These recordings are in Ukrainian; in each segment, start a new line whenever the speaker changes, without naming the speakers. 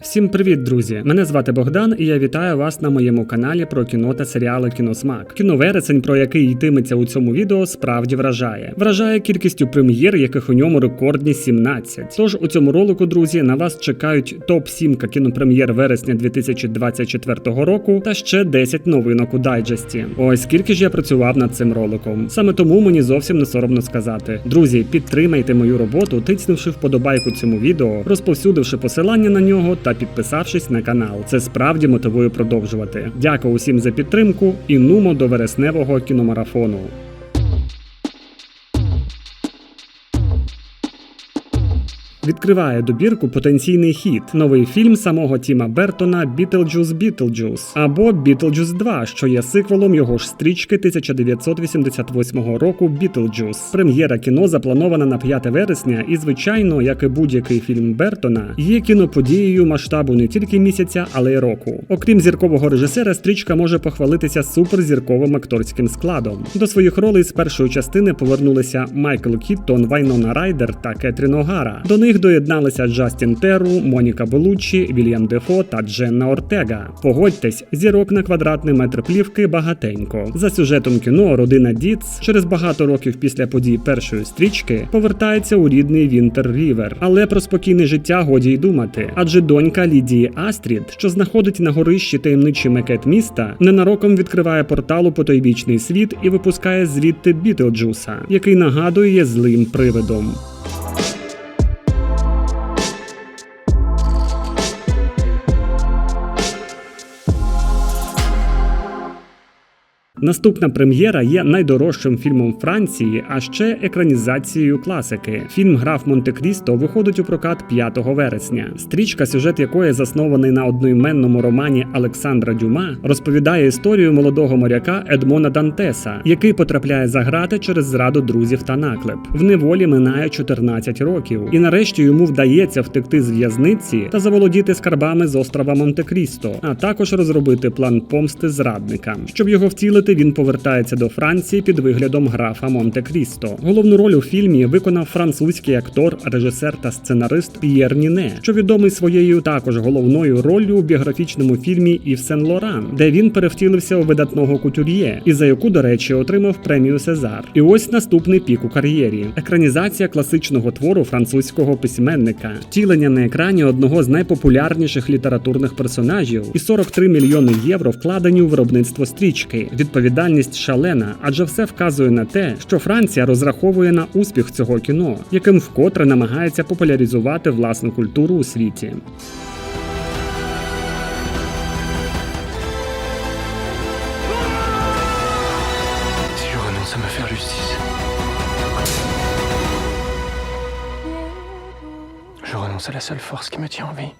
Всім привіт, друзі! Мене звати Богдан, і я вітаю вас на моєму каналі про кіно та серіали Кіносмак. Кіновересень, про який йтиметься у цьому відео, справді вражає. Вражає кількістю прем'єр, яких у ньому рекордні 17. Тож у цьому ролику, друзі, на вас чекають топ 7 кінопрем'єр вересня 2024 року та ще 10 новинок у дайджесті. Ось скільки ж я працював над цим роликом. Саме тому мені зовсім не соромно сказати. Друзі, підтримайте мою роботу, тицнувши вподобайку цьому відео, розповсюдивши посилання на нього та підписавшись на канал. Це справді мотивує продовжувати. Дякую усім за підтримку і нумо до вересневого кіномарафону. Відкриває добірку потенційний хіт. Новий фільм самого Тіма Бертона Бітлджус Бітлджус або Бітлджус 2, що є сиквелом його ж стрічки 1988 року Бітлджус. Прем'єра кіно запланована на 5 вересня, і звичайно, як і будь-який фільм Бертона, є кіноподією масштабу не тільки місяця, але й року. Окрім зіркового режисера, стрічка може похвалитися суперзірковим акторським складом. До своїх ролей з першої частини повернулися Майкл Кіттон, Вайнона Райдер та Кетрін Огара. До них доєдналися Джастін Теру, Моніка Белуччі, Вільям Дефо та Дженна Ортега. Погодьтесь, зірок на квадратний метр плівки багатенько. За сюжетом кіно родина Діц через багато років після подій першої стрічки повертається у рідний Вінтер Рівер. Але про спокійне життя годі й думати. Адже донька Лідії Астрід, що знаходить на горищі таємничий макет міста, ненароком відкриває портал у потойбічний світ і випускає звідти Бітлджуса, який нагадує злим привидом. Наступна прем'єра є найдорожчим фільмом Франції, а ще екранізацією класики. Фільм Граф Монте-Крісто виходить у прокат 5 вересня. Стрічка, сюжет якої заснований на одноіменному романі Олександра Дюма, розповідає історію молодого моряка Едмона Дантеса, який потрапляє за грати через зраду друзів та наклеп. В неволі минає 14 років, і нарешті йому вдається втекти з в'язниці та заволодіти скарбами з острова Монте-Крісто, а також розробити план помсти зрадникам. Щоб його втілити, він повертається до Франції під виглядом графа Монте-Крісто. Головну роль у фільмі виконав французький актор, режисер та сценарист П'єр Ніне, що відомий своєю також головною роллю у біографічному фільмі Ів Сен Лоран, де він перевтілився у видатного кутюр'є, і за яку, до речі, отримав премію Сезар. І ось наступний пік у кар'єрі: екранізація класичного твору французького письменника, втілення на екрані одного з найпопулярніших літературних персонажів, і 43 мільйони євро вкладені у виробництво стрічки. Відповідальність шалена, адже все вказує на те, що Франція розраховує на успіх цього кіно, яким вкотре намагається популяризувати власну культуру у світі.
Je renonce à la seule force qui me tient en vie.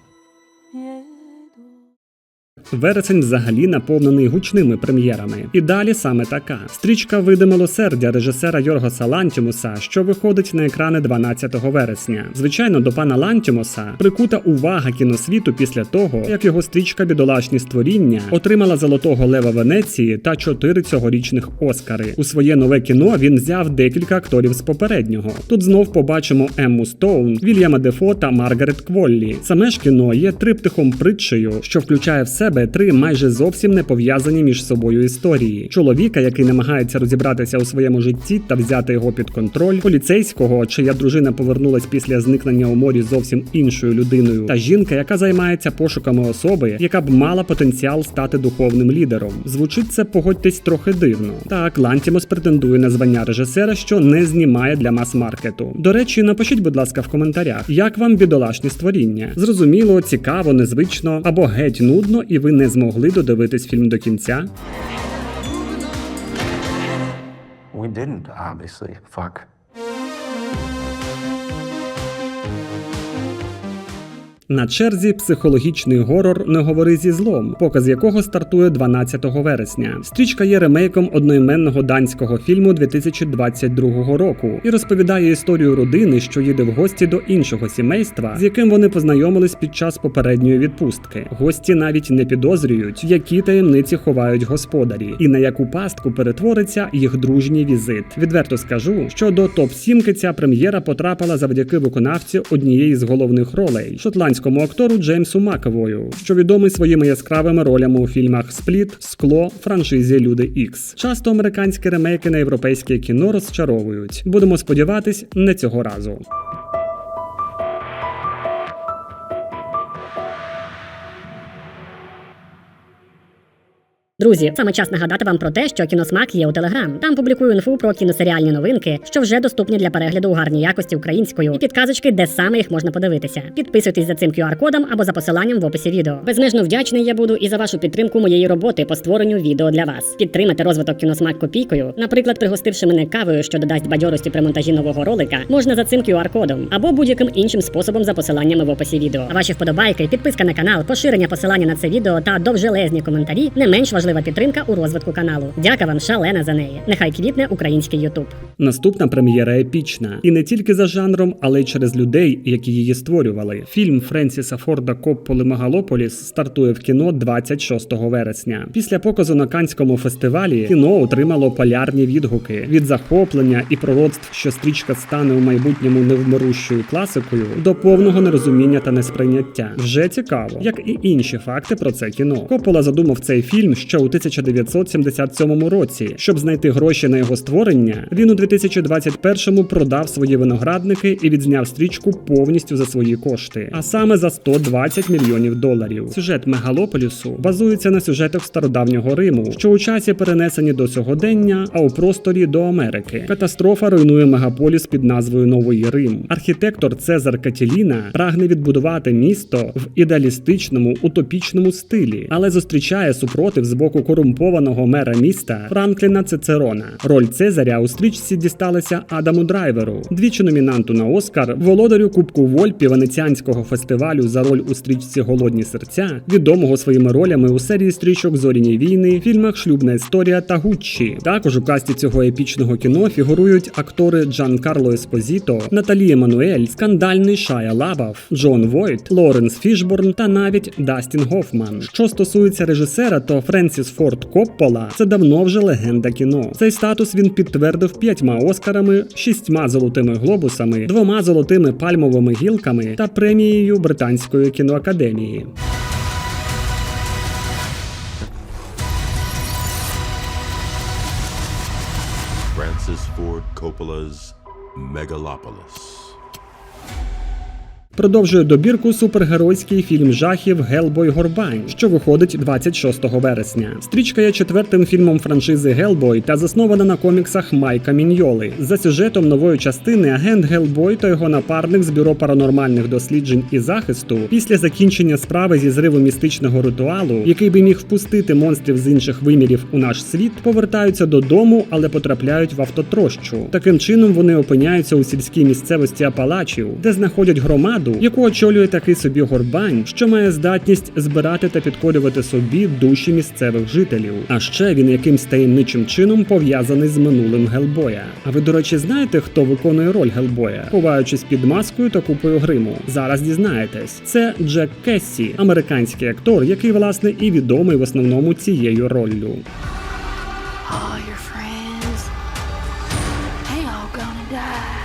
Вересень взагалі наповнений гучними прем'єрами. І далі саме така: стрічка Види милосердя режисера Йоргоса Лантімуса, що виходить на екрани 12 вересня. Звичайно, до пана Лантімуса прикута увага кіносвіту після того, як його стрічка Бідолашні створіння отримала Золотого Лева Венеції та чотири цьогорічних Оскари. У своє нове кіно він взяв декілька акторів з попереднього. Тут знов побачимо Емму Стоун, Вільяма Дефо та Маргарет Кволлі. Саме ж кіно є триптихом притчею, що включає в себе три майже зовсім не пов'язані між собою історії: чоловіка, який намагається розібратися у своєму житті та взяти його під контроль, поліцейського, чия дружина повернулась після зникнення у морі зовсім іншою людиною, та жінка, яка займається пошуками особи, яка б мала потенціал стати духовним лідером. Звучить це, погодьтесь, трохи дивно. Так, Лантімос претендує на звання режисера, що не знімає для мас-маркету. До речі, напишіть, будь ласка, в коментарях, як вам бідолашні створіння. Зрозуміло, цікаво, незвично або геть нудно, і ви не змогли додивитись фільм до кінця.
We didn't, obviously. Fuck.
На черзі психологічний горор Не говори зі злом, показ якого стартує 12 вересня. Стрічка є ремейком одноіменного данського фільму 2022 року і розповідає історію родини, що їде в гості до іншого сімейства, з яким вони познайомились під час попередньої відпустки. Гості навіть не підозрюють, які таємниці ховають господарі, і на яку пастку перетвориться їх дружній візит. Відверто скажу, що до топ 7 ця прем'єра потрапила завдяки виконавці однієї з головних ролей шотландської британському актору Джеймсу Маковою, що відомий своїми яскравими ролями у фільмах Спліт, Скло, франшизі Люди Ікс. Часто американські ремейки на європейське кіно розчаровують. Будемо сподіватись, не цього разу.
Друзі, саме час нагадати вам про те, що кіносмак є у Телеграм. Там публікую інфу про кіносеріальні новинки, що вже доступні для перегляду у гарній якості українською, і підказочки, де саме їх можна подивитися. Підписуйтесь за цим QR-кодом або за посиланням в описі відео. Безмежно вдячний я буду і за вашу підтримку моєї роботи по створенню відео для вас. Підтримати розвиток кіносмак копійкою, наприклад, пригостивши мене кавою, що додасть бадьорості при монтажі нового ролика, можна за цим QR-кодом або будь-яким іншим способом за посиланнями в описі відео. А ваші вподобайки, підписка на канал, поширення посилання на це відео та довжелезні коментарі не менш важлива підтримка у розвитку каналу. Дяка вам шалена за неї. Нехай квітне український Ютуб.
Наступна прем'єра епічна, і не тільки за жанром, але й через людей, які її створювали. Фільм Френсіса Форда Копполи Мегалополіс стартує в кіно 26 вересня. Після показу на Канському фестивалі кіно отримало полярні відгуки від захоплення і пророцтв, що стрічка стане у майбутньому невмирущою класикою, до повного нерозуміння та несприйняття. Вже цікаво, як і інші факти про це кіно. Коппола задумав цей фільм у 1977 році. Щоб знайти гроші на його створення, він у 2021-му продав свої виноградники і відзняв стрічку повністю за свої кошти, а саме за 120 мільйонів доларів. Сюжет Мегалополісу базується на сюжетах стародавнього Риму, що у часі перенесені до сьогодення, а у просторі до Америки. Катастрофа руйнує мегаполіс під назвою Новий Рим. Архітектор Цезар Катіліна прагне відбудувати місто в ідеалістичному утопічному стилі, але зустрічає супротив з боку корумпованого мера міста Франкліна Цицерона. Роль Цезаря у стрічці дісталася Адаму Драйверу, двічі номінанту на Оскар, володарю Кубку Вольпі Венеціанського фестивалю за роль у стрічці Голодні серця, відомого своїми ролями у серії стрічок Зоріні війни, фільмах Шлюбна історія та Гуччі. Також у касті цього епічного кіно фігурують актори Джан Карло Еспозіто, Наталі Еммануель, скандальний Шая Лабаф, Джон Войт, Лоренс Фішборн та навіть Дастін Гофман. Що стосується режисера, то Френсіс Форд Коппола це давно вже легенда кіно. Цей статус він підтвердив п'ятьма оскарами, шістьма золотими глобусами, двома золотими пальмовими гілками та премією британської кіноакадемії.
Francis Ford Coppola's Megalopolis.
Продовжує добірку супергеройський фільм жахів Гелбой Горбань, що виходить 26 вересня. Стрічка є четвертим фільмом франшизи Гелбой та заснована на коміксах Майка Міньоли. За сюжетом нової частини агент Гелбой та його напарник з бюро паранормальних досліджень і захисту після закінчення справи зі зриву містичного ритуалу, який би міг впустити монстрів з інших вимірів у наш світ, повертаються додому, але потрапляють в автотрощу. Таким чином вони опиняються у сільській місцевості Апалачів, де знаходять громаду, яку очолює такий собі горбань, що має здатність збирати та підкорювати собі душі місцевих жителів. А ще він якимсь таємничим чином пов'язаний з минулим Гелбоя. А ви, до речі, знаєте, хто виконує роль Гелбоя, ховаючись під маскою та купою гриму? Зараз дізнаєтесь. Це Джек Кессі, американський актор, який власне і відомий в основному цією роллю.
all your friends, they all gonna die.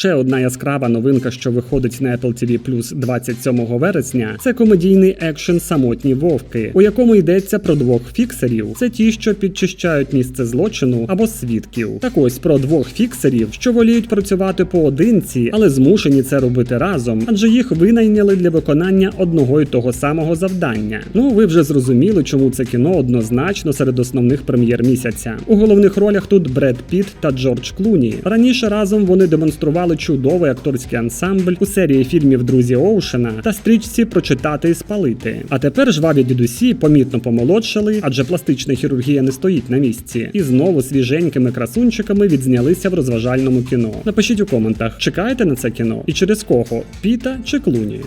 Ще одна яскрава новинка, що виходить на Apple TV Plus 27 вересня, це комедійний екшен Самотні вовки, у якому йдеться про двох фіксерів. Це ті, що підчищають місце злочину або свідків. Так ось про двох фіксерів, що воліють працювати поодинці, але змушені це робити разом, адже їх винайняли для виконання одного й того самого завдання. Ну ви вже зрозуміли, чому це кіно однозначно серед основних прем'єр місяця. У головних ролях тут Бред Піт та Джордж Клуні. Раніше разом вони демонстрували чудовий акторський ансамбль у серії фільмів Друзі Оушена та стрічці Прочитати і спалити. А тепер жваві дідусі помітно помолодшали, адже пластична хірургія не стоїть на місці. І знову свіженькими красунчиками відзнялися в розважальному кіно. Напишіть у коментах, чекаєте на це кіно і через кого Піта чи Клуні.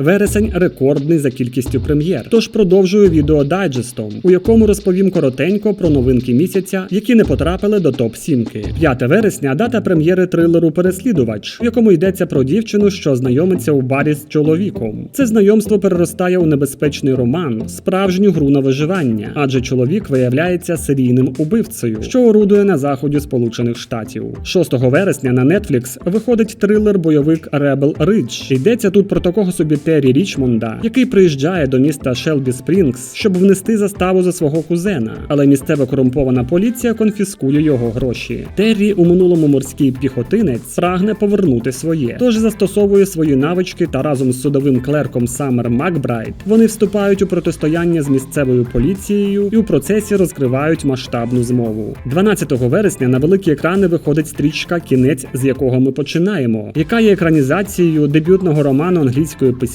Вересень рекордний за кількістю прем'єр. Тож продовжую відео дайджестом, у якому розповім коротенько про новинки місяця, які не потрапили до топ 7 5 вересня дата прем'єри трилеру Переслідувач, в якому йдеться про дівчину, що знайомиться у барі з чоловіком. Це знайомство переростає у небезпечний роман, справжню гру на виживання, адже чоловік виявляється серійним убивцею, що орудує на заході Сполучених Штатів. 6 вересня на Netflix виходить трилер-бойовик Rebel Ridge. Йдеться тут про такого собі Террі Річмонда, який приїжджає до міста Шелбі Спрінгс, щоб внести заставу за свого кузена. Але місцева корумпована поліція конфіскує його гроші. Террі у минулому морський піхотинець прагне повернути своє, тож застосовує свої навички та разом з судовим клерком Саммер Макбрайт вони вступають у протистояння з місцевою поліцією і у процесі розкривають масштабну змову. 12 вересня на великі екрани виходить стрічка Кінець, з якого ми починаємо, яка є екранізацією дебютного роману англійської письменниці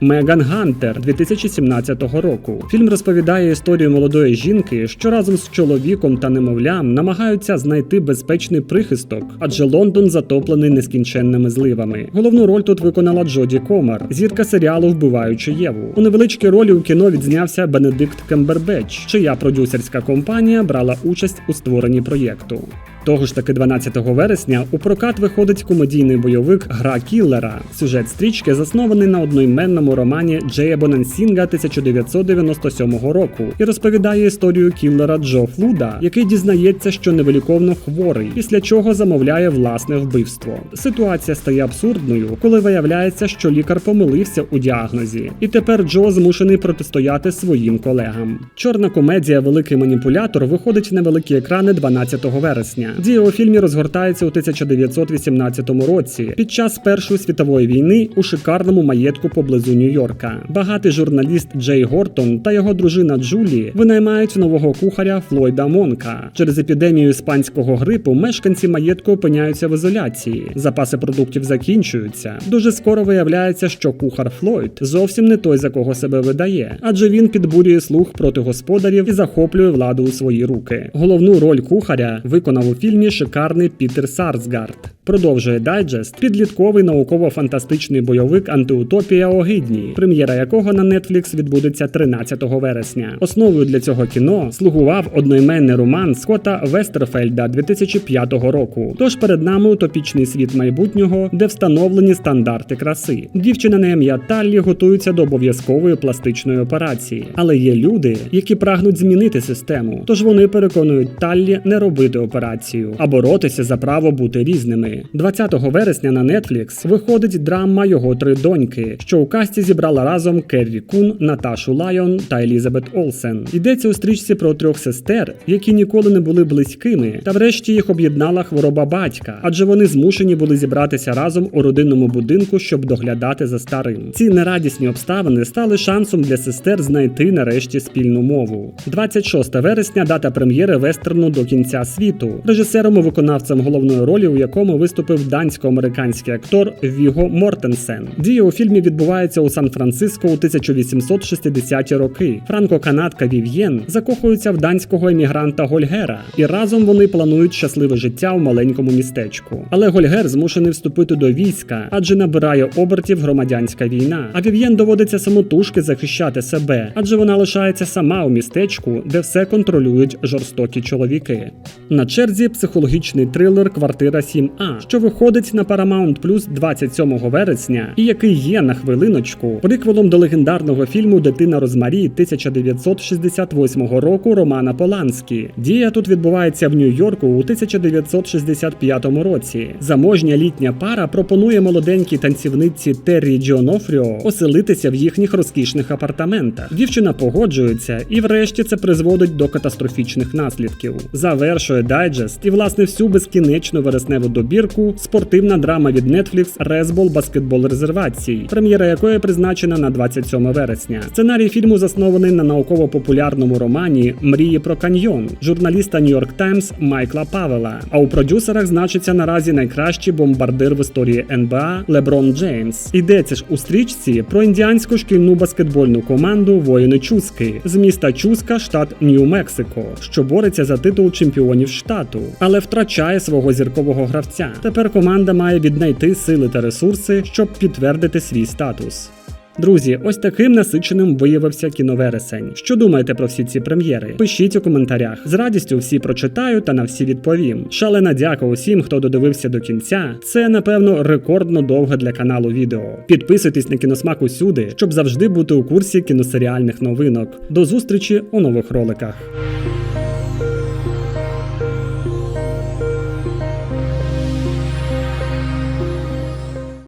Меган Гантер 2017 року. Фільм розповідає історію молодої жінки, що разом з чоловіком та немовлям намагаються знайти безпечний прихисток, адже Лондон затоплений нескінченними зливами. Головну роль тут виконала Джоді Комер, зірка серіалу Вбиваючи Єву. У невеличкій ролі у кіно відзнявся Бенедикт Кембербеч, чия продюсерська компанія брала участь у створенні проєкту. Того ж таки 12 вересня у прокат виходить комедійний бойовик Гра кіллера. Сюжет стрічки заснований на одноіменному романі Джея Бонансінга 1997 року і розповідає історію кіллера Джо Флуда, який дізнається, що невиліковно хворий, після чого замовляє власне вбивство. Ситуація стає абсурдною, коли виявляється, що лікар помилився у діагнозі, і тепер Джо змушений протистояти своїм колегам. Чорна комедія Великий маніпулятор виходить на великі екрани 12 вересня. Дія у фільмі розгортається у 1918 році під час Першої світової війни у шикарному маєтку поблизу Нью-Йорка. Багатий журналіст Джей Гортон та його дружина Джулі винаймають нового кухаря Флойда Монка. Через епідемію іспанського грипу мешканці маєтку опиняються в ізоляції. Запаси продуктів закінчуються. Дуже скоро виявляється, що кухар Флойд зовсім не той, за кого себе видає, адже він підбурює слух проти господарів і захоплює владу у свої руки. Головну роль кухаря виконав у фільмі шикарний Пітер Сарсгард. Продовжує дайджест підлітковий науково-фантастичний бойовик Антиутопія Огидні, прем'єра якого на Netflix відбудеться 13 вересня. Основою для цього кіно слугував одноіменний роман Скотта Вестерфельда 2005 року. Тож перед нами утопічний світ майбутнього, де встановлені стандарти краси. Дівчина на ім'я Таллі готується до обов'язкової пластичної операції, але є люди, які прагнуть змінити систему. Тож вони переконують Таллі не робити операцію, а боротися за право бути різними. 20 вересня на Netflix виходить драма його три доньки, що у касті зібрала разом Керрі Кун, Наташу Лайон та Елізабет Олсен. Йдеться у стрічці про трьох сестер, які ніколи не були близькими, та врешті їх об'єднала хвороба батька, адже вони змушені були зібратися разом у родинному будинку, щоб доглядати за старим. Ці нерадісні обставини стали шансом для сестер знайти нарешті спільну мову. 26 вересня дата прем'єри вестерну до кінця світу, режисером і виконавцем головної ролі, у якому виступив дансько-американський актор Віго Мортенсен. Дія у фільмі відбувається у Сан-Франциско у 1860-ті роки. Франко-канадка Вів'єн закохується в данського емігранта Гольгера, і разом вони планують щасливе життя у маленькому містечку. Але Гольгер змушений вступити до війська, адже набирає обертів громадянська війна. А Вів'єн доводиться самотужки захищати себе, адже вона лишається сама у містечку, де все контролюють жорстокі чоловіки. На черзі психологічний трилер Квартира 7А, що виходить на Paramount Plus 27 вересня, і який є на хвилиночку приквелом до легендарного фільму Дитина Розмарі 1968 року Романа Поланські. Дія тут відбувається в Нью-Йорку у 1965 році. Заможня літня пара пропонує молоденькій танцівниці Террі Джонофріо оселитися в їхніх розкішних апартаментах. Дівчина погоджується, і врешті це призводить до катастрофічних наслідків. Завершує дайджест і власне всю безкінечну вересневу добірку спортивна драма від Netflix Резбол баскетбол резервацій, прем'єра якої призначена на 27 вересня. Сценарій фільму заснований на науково-популярному романі Мрії про каньйон журналіста York Times Майкла Павела. А у продюсерах значиться наразі найкращий бомбардир в історії НБА Леброн Джеймс. Йдеться ж у стрічці про індіанську шкільну баскетбольну команду Воїни Чуски з міста Чуска, штат Нью-Мексико, що бореться за титул чемпіонів штату, але втрачає свого зіркового гравця. Тепер команда має віднайти сили та ресурси, щоб підтвердити свій статус. Друзі, ось таким насиченим виявився кіновересень. Що думаєте про всі ці прем'єри? Пишіть у коментарях. З радістю всі прочитаю та на всі відповім. Шалена дяка усім, хто додивився до кінця. Це напевно рекордно довге для каналу відео. Підписуйтесь на кіносмак усюди, щоб завжди бути у курсі кіносеріальних новинок. До зустрічі у нових роликах.